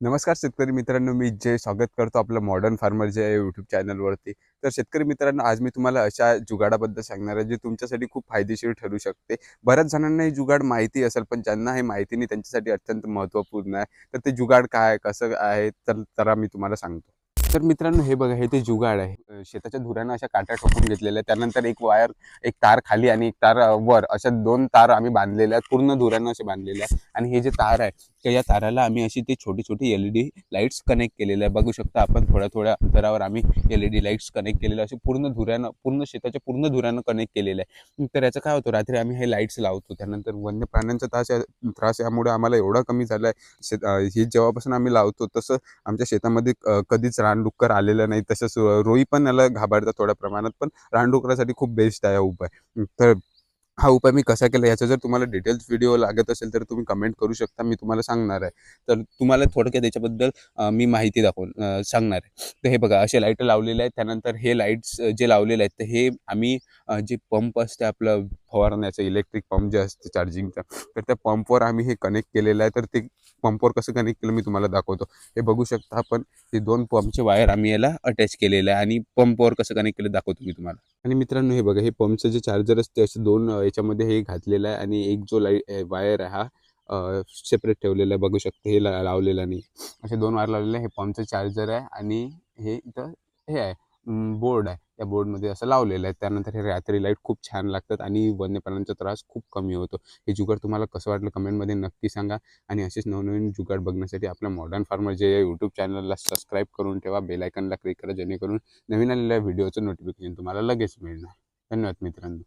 नमस्कार शेतकरी मित्रांनो मी जय स्वागत करतो आपलं मॉडर्न फार्मर या यूट्यूब चॅनलवरती तर शेतकरी मित्रांनो आज मी तुम्हाला अशा जुगाडाबद्दल सांगणार आहे जे तुमच्यासाठी खूप फायदेशीर ठरू शकते. बऱ्याच जणांना हे जुगाड माहिती असेल पण ज्यांना हे माहिती नाही त्यांच्यासाठी अत्यंत महत्त्वपूर्ण आहे. तर ते जुगाड काय आहे, कसं आहे तर जरा मी तुम्हाला सांगतो. तर मित्रांनो हे बघा हे ते जुगाड आहे. शेताच्या धुऱ्यानं अशा काट्या ठोकून घेतलेल्या त्यानंतर एक वायर एक तार खाली आणि एक तार वर अशा दोन तार आम्ही बांधलेल्या आहेत. पूर्ण धुऱ्यानं असे बांधलेले आहेत. आणि हे जे तार आहे तर या ताराला आम्ही अशी ती छोटी छोटी L E D lights connect केलेल्या आहे बघू शकता आपण थोड्या थोड्या अंतरावर आम्ही L E D lights connect केलेले असे पूर्ण धुऱ्यानं पूर्ण शेताच्या पूर्ण धुऱ्यानं कनेक्ट केलेलं आहे तर याचं काय होतं रात्री आम्ही हे लाईट्स लावतो त्यानंतर वन्य प्राण्यांचा त्रास त्रास यामुळे आम्हाला एवढा कमी झाला आहे शेत हे जेव्हापासून आम्ही लावतो तसं आमच्या शेतामध्ये कधीच रानडुक्कर आलेलं नाही. तसंच रोई पण याला घाबरतात थोड्या प्रमाणात पण रानडुकरासाठी खूप बेस्ट आहे हा उपाय. तर हा उपाय मी कसा केला याचा जर तुम्हाला डिटेल्स व्हिडिओ लागत असेल तर तुम्ही कमेंट करू शकता मी तुम्हाला सांगणार आहे. तर तुम्हाला थोडक्यात त्याच्याबद्दल मी माहिती दाखवून सांगणार आहे. तर हे बघा असे लाइट लावलेले आहेत. त्यानंतर हे लाईट्स जे लावलेले आहेत तर हे आम्ही जे पंप असते आपलं फवारण्याचं इलेक्ट्रिक पंप जे असते चार्जिंगचा तर त्या पंपवर आम्ही हे कनेक्ट केलेलं आहे. तर ते पंपवर कसं कनेक्ट केलं मी तुम्हाला दाखवतो. हे बघू शकता आपण हे दोन पंपचे वायर आम्ही याला अटॅच केलेलं आहे आणि पंपवर कसं कनेक्ट केलं दाखवतो मी तुम्हाला. आणि मित्रांनो हे बघा हे पंपचं जे चार्जर असते असे दोन याच्यामध्ये हे घातलेलं आहे आणि एक जो लाइट वायर आहे हा सेपरेट ठेवलेला आहे. बघू शकते हे ला लावलेला नाही. असे दोन वायर लावलेले आहे. हे पंपचं चार्जर आहे आणि हे इथं हे आहे. बोर्ड आहे. त्या बोर्डमध्ये असं लावलेलं आहे. त्यानंतर हे रात्री लाइट खूप छान लागतात आणि वन्यप्राण्यांचा त्रास खूप कमी होतो. हे जुगाड तुम्हाला कसं वाटलं कमेंटमध्ये नक्की सांगा. आणि असेच नवनवीन जुगाड बघण्यासाठी आपल्या मॉडर्न फार्मर जे या यूट्यूब चॅनलला सबस्क्राईब करून ठेवा. बेलायकनला क्लिक करा जेणेकरून नवीन आलेल्या व्हिडिओचं नोटिफिकेशन तुम्हाला लगेच मिळणार. धन्यवाद मित्रांनो.